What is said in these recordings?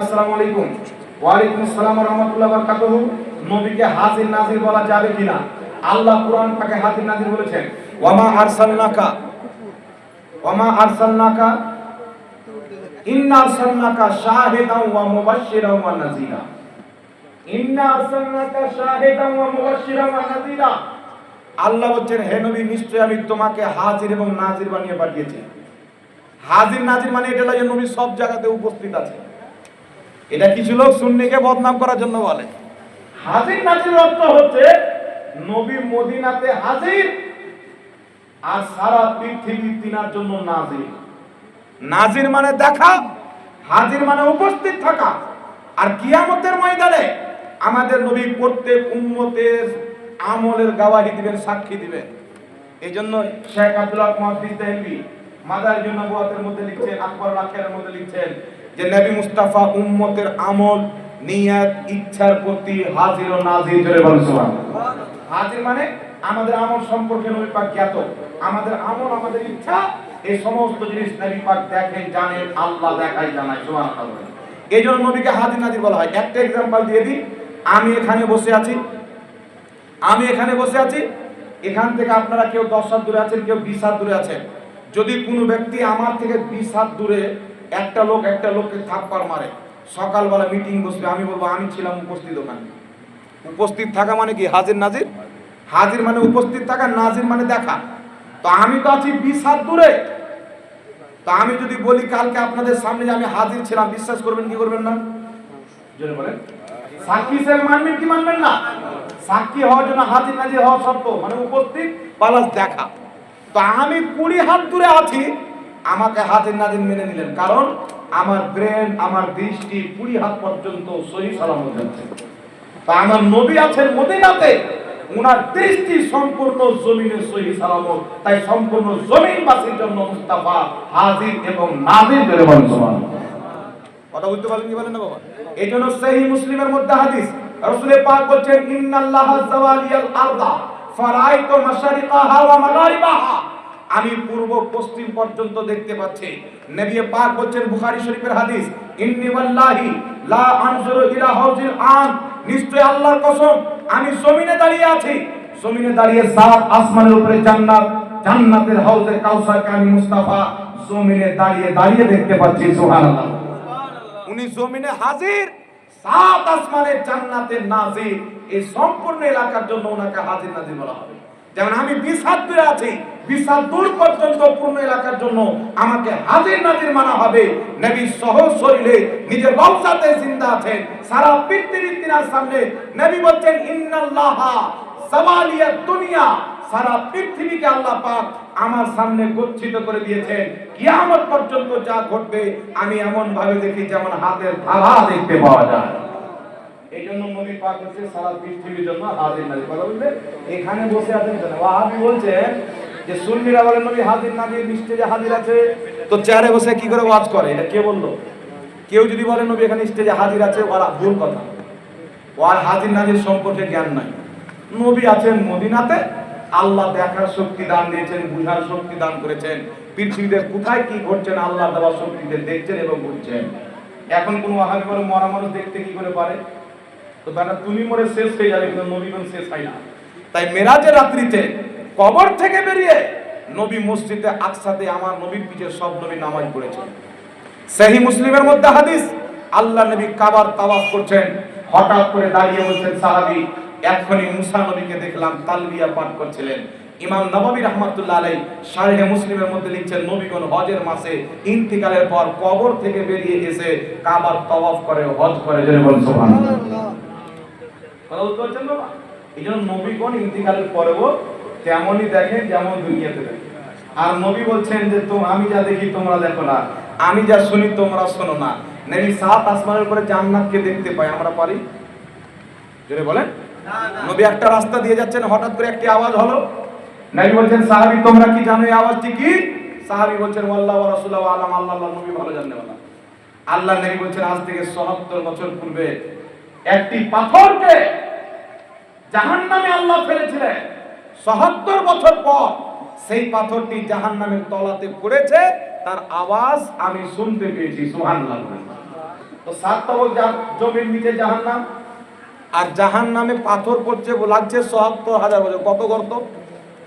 আসসালামু আলাইকুম। আসসালাম বারকাতুহ। নবীকে হাজির নাজির বলা যাবে কিনা? আল্লাহ কুরআন পাকে হাজির নাজির বলেছেন আরসালনাকা আরসালনাকা ইন্না আরসালনাকা ওয়া ওয়া নাযীরা ইন্না আরসালনাকা ওয়া ওয়া নাযীরা আল্লাহ বলছেন, হে নবী নিশ্চয় আমি তোমাকে হাজির এবং নাজির বানিয়ে পাঠিয়েছি। হাজির, নাজির মানে এটা লাগে নবী সব জায়গাতে উপস্থিত আছে। এটা কিছু লোক সুন্নিকে বদনাম করার জন্য বলে। হাজির নাজির অর্থ হচ্ছে নবী মদিনাতে হাজির আর সারা পৃথিবী তিনার জন্য নাজির। নাজির মানে দেখা হাজির মানে উপস্থিত থাকা। আর কিয়ামতের ময়দানে আমাদের নবী প্রত্যেক উম্মতের আমলের গাওয়াহি দিবেন সাক্ষী দিবেন। এই জন্য শেখ আব্দুল মহাদিস দেহলভি মাদার জন্য মধ্যে লিখছেন আকবর লাখের মধ্যে লিখছেন যে নবী মুস্তাফা উম্মতের আমল, নিয়াত, ইচ্ছার প্রতি হাজির ও নাজির জোরে সুবহানাল্লাহ। হাজির মানে আমাদের আমল সম্পর্কে নবী পাক জ্ঞাত। আমাদের আমল, আমাদের ইচ্ছা, এই সমস্ত জিনিস নবী পাক দেখেন, জানেন, আল্লাহ দেখাই জানায়, সুবহানাল্লাহ এই জন্য নবীকে হাজির নাজির বলা হয়। একটা এক্সাম্পল দিয়ে দিই। আমি এখানে বসে আছি। আমি এখানে বসে আছি। এখান থেকে আপনারা কেউ দশ হাত দূরে আছেন, কেউ বিশ হাত দূরে আছেন। যদি কোনো ব্যক্তি আমার থেকে বিশ হাত দূরে একটা লোক একটা লোককে থাপ্পড় মারে। সকালবেলা মিটিং বসবে আমি বলব আমি ছিলাম উপস্থিত ওখানে। উপস্থিত থাকা মানে কি? হাজির নাজির? হাজির মানে উপস্থিত থাকা নাজির মানে দেখা। তো আমি তো আছি বিশ হাত দূরে। তো আমি যদি বলি কালকে আপনাদের সামনে যে আমি হাজির ছিলাম বিশ্বাস করবেন কি করবেন না? বলেন। সাক্ষী হিসেবে মানবেন কি মানবেন না? সাক্ষী হওয়ার জন্য হাজির নাজির হওয়া শর্ত মানে উপস্থিত প্লাস দেখা। তো আমি কুড়ি হাত দূরে আছি আমাকে হাজির নাজির মেনে নিলেন। কারণ আমার ব্রেন, আমার দৃষ্টি কুড়ি হাত পর্যন্ত সহি সালামত যাচ্ছে তা আমার নবী আছেন মদিনাতে, উনার দৃষ্টি সম্পূর্ণ জমিনের সহি সালামত। তাই সম্পূর্ণ জমিনবাসীর জন্য মুস্তাফা হাজির এবং নাজির বলেন সুবহানাল্লাহ। কথা বুঝতে পারলেন কি বলেন না বাবা? এই জন্য সহি মুসলিমের মধ্যে হাদিস রাসূলের পাক বলছেন, ইন্নাল্লাহ জাওয়ালিয়াল আরদা, ফারাইতু মাশারিকাহা ওয়া মাগারিবাহা। আমি পূর্ব পশ্চিম পর্যন্ত দেখতে পাচ্ছি। নবী পাক বলছেন বুখারী শরীফের হাদিস ইন্নী ওয়াল্লাহি লা আনজুরু ইলা হাউজিল আন। নিশ্চয় আল্লাহর কসম আমি জমিনে দাঁড়িয়ে আছি। জমিনে দাঁড়িয়ে সাত আসমানের উপরে জান্নাত জান্নাতের হাউজে কাউসারকে আমি মুস্তাফা জমিনে দাঁড়িয়ে দাঁড়িয়ে দেখতে পাচ্ছি সুবহানাল্লাহ। উনি জমিনে হাজির সাত আসমানের জান্নাতের নাজির। এই সম্পূর্ণ এলাকার জন্য ওনাকে হাজির নাজির বলা হবে। যেমন আমি বিশ আছি হাত দূর পর্যন্ত পূর্ণ এলাকার জন্য আমাকে হাজির নাজির মানা হবে। নবী সহ শরীরে নিজের বংশাতে জিন্দা আছেন। সারা পৃথিবীর তিনার সামনে নবী বলছেন, ইন্নাল্লাহা সামালিয়া দুনিয়া। সারা পৃথিবীকে আল্লাহ পাক আমার সামনে গচ্ছিত করে দিয়েছেন। কিয়ামত পর্যন্ত যা ঘটবে, আমি এমন ভাবে দেখি যেমন হাতের থালা দেখতে পাওয়া যায়। এই জন্য নবী পাক হচ্ছে সারা পৃথিবীর জন্য হাজির নাজির কথা বলতে এখানে বসে আছেন কেন? ওয়াহাবি বলছেন যে, সুন্নিরা বলেন নবী হাজির নাজির স্টেজে হাজির আছে? তো চেয়ারে বসে কি করে ওয়াজ করে? এটা কে বলল? কেউ যদি বলে, নবী এখানে স্টেজে হাজির আছে, ওরা ভুল কথা। ওর হাজির নাজির সম্পর্কে জ্ঞান নাই। নবী আছেন মদিনাতে, আল্লাহ দেখার শক্তি দান দিয়েছেন, বুঝার শক্তি দান করেছেন। পৃথিবীতে কোথায় কি ঘটছেন আল্লাহ দেওয়ার শক্তিতে দেখছেন এবং বুঝছেন। এখন কোন ওয়াহাবি করে মরা মানুষ দেখতে কি করে পারে? তো বেটা তুমি মরে শেষ হয়ে যাবে, কিন্তু নবী কোন শেষ হয় না। তাই মেরাজের রাত্রিতে কবর থেকে বেরিয়ে নবী মসজিদে আকসাতে আমার নবীর পিছে সব নবী নামাজ পড়েছেন। সেহী মুসলিমের মধ্যে হাদিস, আল্লাহ নবী কাবার তাওয়াফ করছেন, হঠাৎ করে দাঁড়িয়ে বলছেন, সাহাবী এখনি মুসা নবীকে দেখলাম তালবিয়া পাঠ করছিলেন। ইমাম নববী রহমাতুল্লাহ আলাই শারহে মুসলিমের মধ্যে লিখছেন, নবীগণ হজের মাসে ইন্তিকালের পর কবর থেকে বেরিয়ে এসে কাবার তাওয়াফ করে, হজ করে। জেনে বলেন, সুবহানাল্লাহ। কথা বুঝতে পারছেন বাবা এই জন্য নবীগণ ইন্তিকালের পরেও তেমনই দেখেন যেমন দুনিয়াতে দেখেন। আর নবী বলছেন যে তো আমি যা দেখি তোমরা দেখো না। আমি যা শুনি তোমরা শোনো না। নবী সাত আসমানের উপরে জান্নাতকে দেখতে পাই আমরা পারি? জোরে বলেন। নবী একটা রাস্তা দিয়ে যাচ্ছেন হঠাৎ করে একটি আওয়াজ হলো। নবী বলছেন সাহাবী তোমরা কি জানো এই আওয়াজটি কি? সাহাবী বলছেন আল্লাহ রাসূলুল্লাহ আলাম আল্লাহ নবী ভালো জানেন বলা আল্লাহ নবী বলছেন আজ থেকে ৭০ বছর পূর্বে একটি পাথরকে জাহান্নামে আল্লাহ ফেলেছিলেন। ৭০ বছর পর সেই পাথরটি জাহান্নামের তলাতে পড়েছে তার আওয়াজ আমি শুনতে পেয়েছি সুবহানাল্লাহ। তো সাত তবক জমির নিচে জাহান্নাম আর জাহান নামে পাথর পড়ছে লাগছে সত্তর হাজার বছর। কত গর্ত?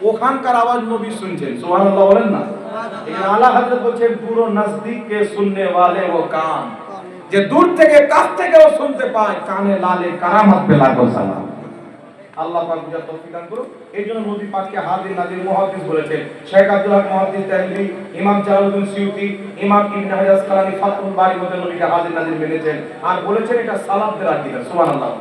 ওখানকার আওয়াজ নবী শুনছেন সুবহানাল্লাহ বলেন না? আলা হযরত বলছেন পুরো নজদিক কে শুননে ওয়ালে ও কান। যে দূর থেকে, কাছ থেকেও শুনতে পায়, কানে লালে কারামাত পে লাগো সালাম। আল্লাহ পাক যা তৌফিক দান করুন এই জন্য নবী পাককে হাজির নাজির মুহাদ্দিস বলেছেন। শেখ আব্দুল হক মুহাদ্দিস তাহলি ইমাম জালালউদ্দিন সিউতি, ইমাম ইবনে হাজার আসকালানি ফাতুল বারি মধ্যে নবীকে হাজির নাজির মেনেছেন। আর বলেছেন এটা সালাফদের আকীদা, সুবহানাল্লাহ।